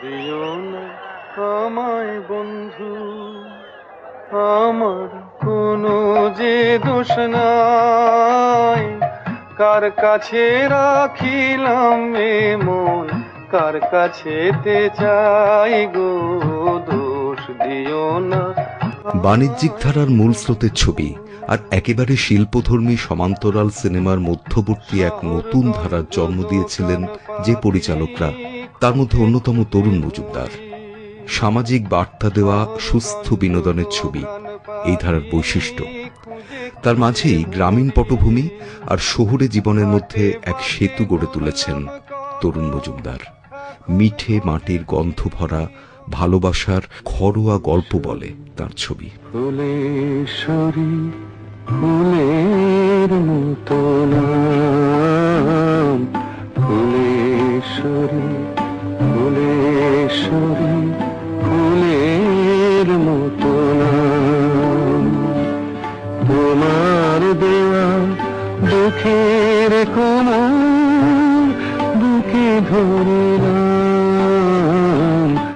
দিও না আমায় বন্ধু, আমার কোনো যে দোষ নাই। কার কাছে রাখিলাম এ মন, কার কাছেতে চাই গো দোষ দিও না। বাণিজ্যিক ধারার মূল স্রোতের ছবি আর একেবারে শিল্পধর্মী সমান্তরাল সিনেমার মধ্যবর্তী এক নতুন ধারার জন্ম দিয়েছিলেন যে পরিচালকরা। তার মধ্যে অন্যতম তরুণ মজুমদার। সামাজিক বার্তা দেওয়া সুস্থ বিনোদনের ছবি, এই ধারার বৈশিষ্ট্য। তার মাঝেই গ্রামীণ পটভূমি আর শহুরে জীবনের মধ্যে এক সেতু গড়ে তুলেছেন তরুণ মজুমদার। মিঠে মাটির গন্ধ ভরা, ভালোবাসার ঘরোয়া গল্প বলে তার ছবি। ফুলেশ্বরী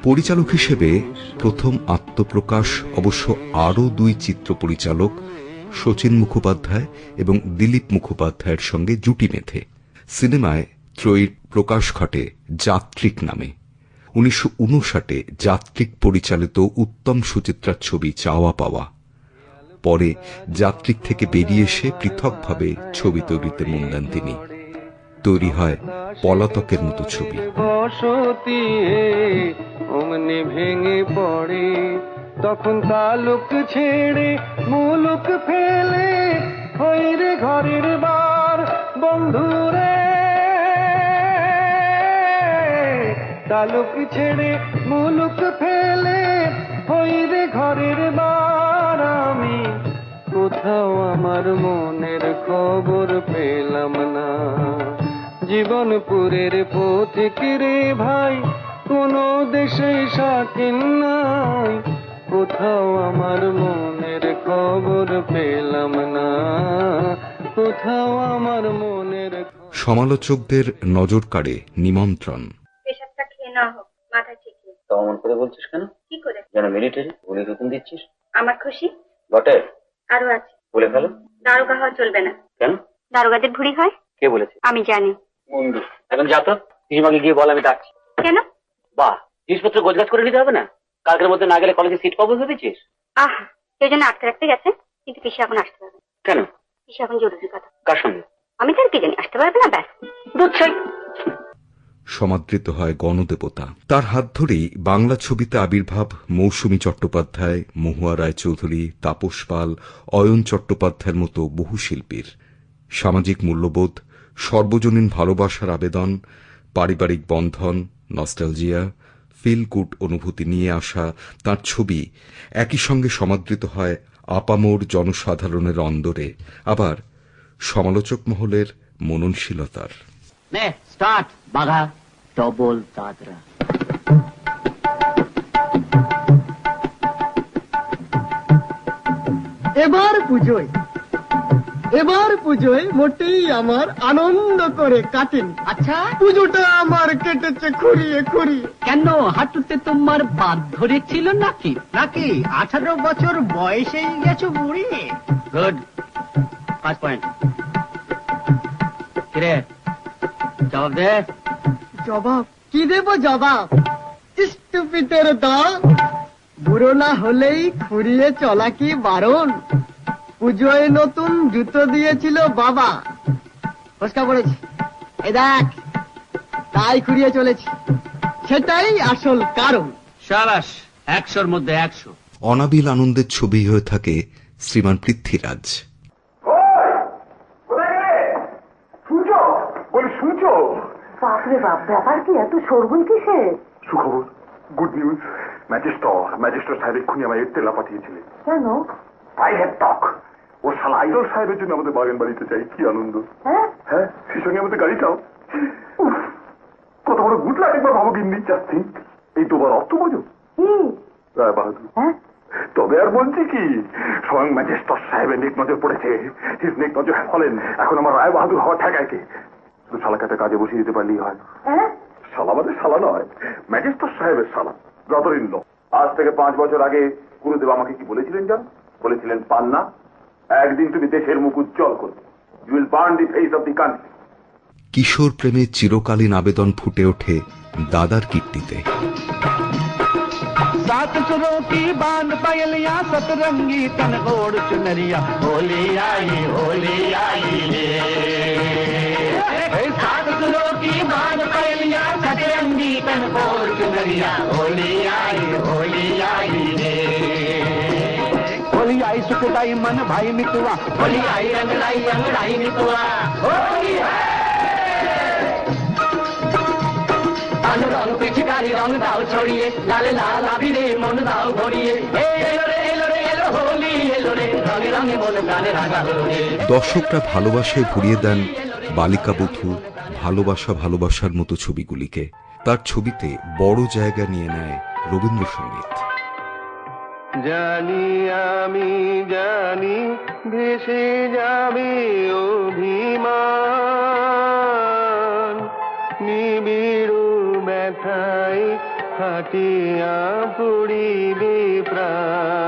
পরিচালক হিসেবে প্রথম আত্মপ্রকাশ অবশ্য আরও দুই চিত্র পরিচালক শচীন মুখোপাধ্যায় এবং দিলীপ মুখোপাধ্যায়ের সঙ্গে জুটি মেথে সিনেমায় ত্রয়ীর প্রকাশ ঘটে যাত্রিক নামে। উনিশশো যাত্রিক পরিচালিত উত্তম সুচিত্রার ছবি চাওয়া পাওয়া। পরে যাত্রিক থেকে বেরিয়ে এসে পৃথকভাবে ছবি তৈরিতে মন দেন তিনি। তৈরি হয় পলাতকের মতো ছবি। ভেঙে পড়ে। তখন তালুক ছেড়ে মুলুক ফেলে। ঘরের বার বন্ধুরে তালুক ছেড়ে মুলুক ফেলে হইরে ঘরের বার আমি। কোথাও আমার মনের খবর পেলাম না। জীবনপুরের পথিক রে ভাই, কোন দেশে সাকিন নাই। কোথাও আমার মনের খবর পেলাম না। কোথাও আমার মনের সমালোচকদের নজর কাড়ে নিমন্ত্রণ। হোক মাথা ঠিক নেই তো অমন করে বলছিস কেন? কি করে? যেন মিলিটারি গুলি হুকুম দিচ্ছিস? আমার খুশি? বটে? আরও আছে। বলে ফেলো। দারোগা হওয়া চলবে না। কেন? দারোগাদের ভুড়ি হয়? কে বলেছে? আমি জানি। বন্ধু এখন যা তো পিসিমাকে গিয়ে বল আমি ডাকছি। কেন? বাহ জিনিসপত্র গোছগাছ করে নিতে হবে না? কালকের মধ্যে না গেলে কলেজে সিট পাবো ভেবেছিস? আহ সেই জন্য আটকে রাখতে গেছে কিন্তু পিসি এখন আসতে পারবে। কেন? পিসি এখন জরুরি কথা। কার সঙ্গে? আমি তার কি জানি আসতে পারবে না? ব্যাস। বুঝছাই সমাদৃত হয় গণদেবতা। তার হাত ধরেই বাংলা ছবিতে আবির্ভাব মৌসুমী চট্টোপাধ্যায়, মহুয়া রায়চৌধুরী, তাপস পাল, অয়ন চট্টোপাধ্যায়ের মতো বহু শিল্পীর। সামাজিক মূল্যবোধ, সর্বজনীন ভালোবাসার আবেদন, পারিবারিক বন্ধন, নস্টালজিয়া, ফিল গুড অনুভূতি নিয়ে আসা তার ছবি একই সঙ্গে সমাদৃত হয় আপামোর জনসাধারণের অন্দরে। আবার সমালোচক মহলের মননশীলতার। নে স্টার্ট বাঘা। ডবল দাদরা এবার পুজোয় এবার পুজোয় মোটেই আমার আনন্দ করে কাটেনি। আচ্ছা? পুজোটা আমার কেটেছে খুঁড়িয়ে খুঁড়িয়ে। কেন হাঁটুতে তোমার বাদ ধরেছিল নাকি? নাকি? আঠারো বছর বয়সেই গেছো বুড়ি? গুড পাঁচ পয়েন্ট কিরে? জবাব। দে জবাব? কি দেব জবাব? স্টুপিটের দাম বুড়ো না হলেই খুঁড়িয়ে চলা কি বারণ? পুজোয় নতুন জুতো দিয়েছিল বাবা। ফসকা পড়েছি। এই দেখ তাই খুঁড়িয়ে চলেছি। সেটাই আসল কারণ। সাবাস একশোর মধ্যে একশো। অনাবিল আনন্দের ছবি হয়ে থাকে শ্রীমান পৃথ্বীরাজ শুনছো বলি শুনছো বাপরে বাপ ব্যাপার কি? এত কিসে সুখবর গুড নিউজ ম্যাজিস্টর ম্যাজিস্টর সাহেব এক্ষুনি আমায় পাঠিয়েছিলেন। কেন? প্রাইভেট টক ও শালা আইডল সাহেবের জন্য আমাদের বাগান বাড়িতে চাই কি আনন্দ। হ্যাঁ? হ্যাঁ সেই সঙ্গে আমাদের গাড়িটাও। কত বড় গুড লাগ একবার ভাবো গিন্নি এই তোবার অর্থ বোঝো রায় বাহাদুর। হ্যাঁ? তবে আর বলছি কি স্বয়ং ম্যাজিস্টর সাহেবের নেক নজর পড়েছে। নেক নজর ফলেন। এখন আমার রায় বাহাদুর হওয়া ঠেকায় কে? শালাকে একটা কাজে বসিয়ে দিতে পারলেই হয় হ্যাঁ শালা মানে শালা নয় ম্যাজিস্ট্রেট সাহেবের শালা ব্রাদার ইন ল আজ থেকে পাঁচ বছর আগে গুরুদেব আমাকে কি বলেছিলেন জান বলেছিলেন পান্না একদিন তুমি দেশের মুখ উজ্জ্বল করবে you will burn the face of the country কিশোর প্রেমে চিরকালীন আবেদন ফুটে ওঠে দাদার কীর্তিতে सात सुरों की बांध पायलिया सतरंगी तन ओढ़ चुनरिया होली आई होली आई रे சதுரங்கி தன் போர் சுந்தரியா ஒளியாய் ஒளியாயினே ஒளியாய் சுக்குடாய் மன பாய் மித்துவா ஒளியாய் ரங்கடாய் ரங்கடாய் மித்துவா রং পিঠকারি রং দাও ছড়িয়ে লালে লাল আবিরে মন দাও ভরিয়ে এলো রে এলো রে এলো হোলি এলো রে রঙে রঙে মন প্রাণে রাগা হলো দর্শকরা ভালোবাসায় ভরিয়ে দেন বালিকা বধূ ভালোবাসা ভালোবাসার মতো ছবিগুলিকে তার ছবিতে বড় জায়গা নিয়ে নেয় রবীন্দ্রসঙ্গীত। জানি আমি, জানি ভেসে যাবে অভিমান। নিবিড় ব্যথায় হাটিয়া পড়িবে প্রাণ।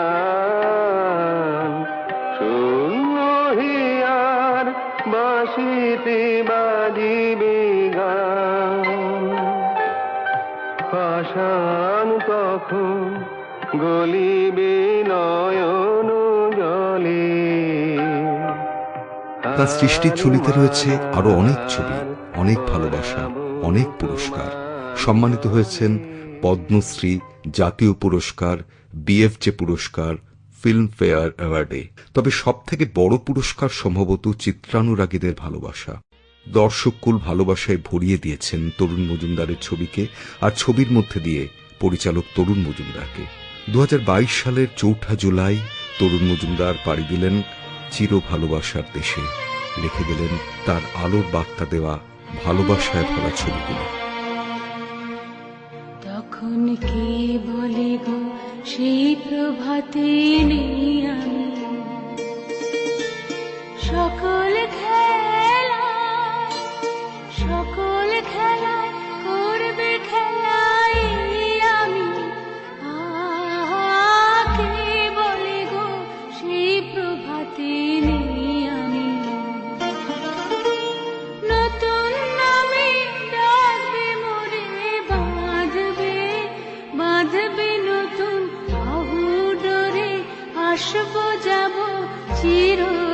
বাসিতে বাজিবে গান তখন গলিবে নয়ন জলে। তার সৃষ্টির ঝুলিতে রয়েছে আরও অনেক ছবি, অনেক ভালোবাসা, অনেক পুরস্কার। সম্মানিত হয়েছেন পদ্মশ্রী জাতীয় পুরস্কার, বিএফজে পুরস্কার ফিল্ম ফেয়ার অ্যাওয়ার্ডে। তবে সব থেকে বড় পুরস্কার সম্ভবত চিত্রানুরাগীদের ভালোবাসা। দর্শককুল ভালোবাসায় ভরিয়ে দিয়েছেন তরুণ মজুমদারের ছবিকে আর ছবির মধ্যে দিয়ে পরিচালক তরুণ মজুমদারকে। দু সালের চৌঠা জুলাই তরুণ মজুমদার পাড়ি দিলেন চির ভালোবাসার দেশে। লিখে গেলেন তার আলোর বার্তা দেওয়া ভালোবাসায় ভরা ছবিগুলো। তখন কে প্রভাতে নেই আমি সকল আসব যাব চিরদিনের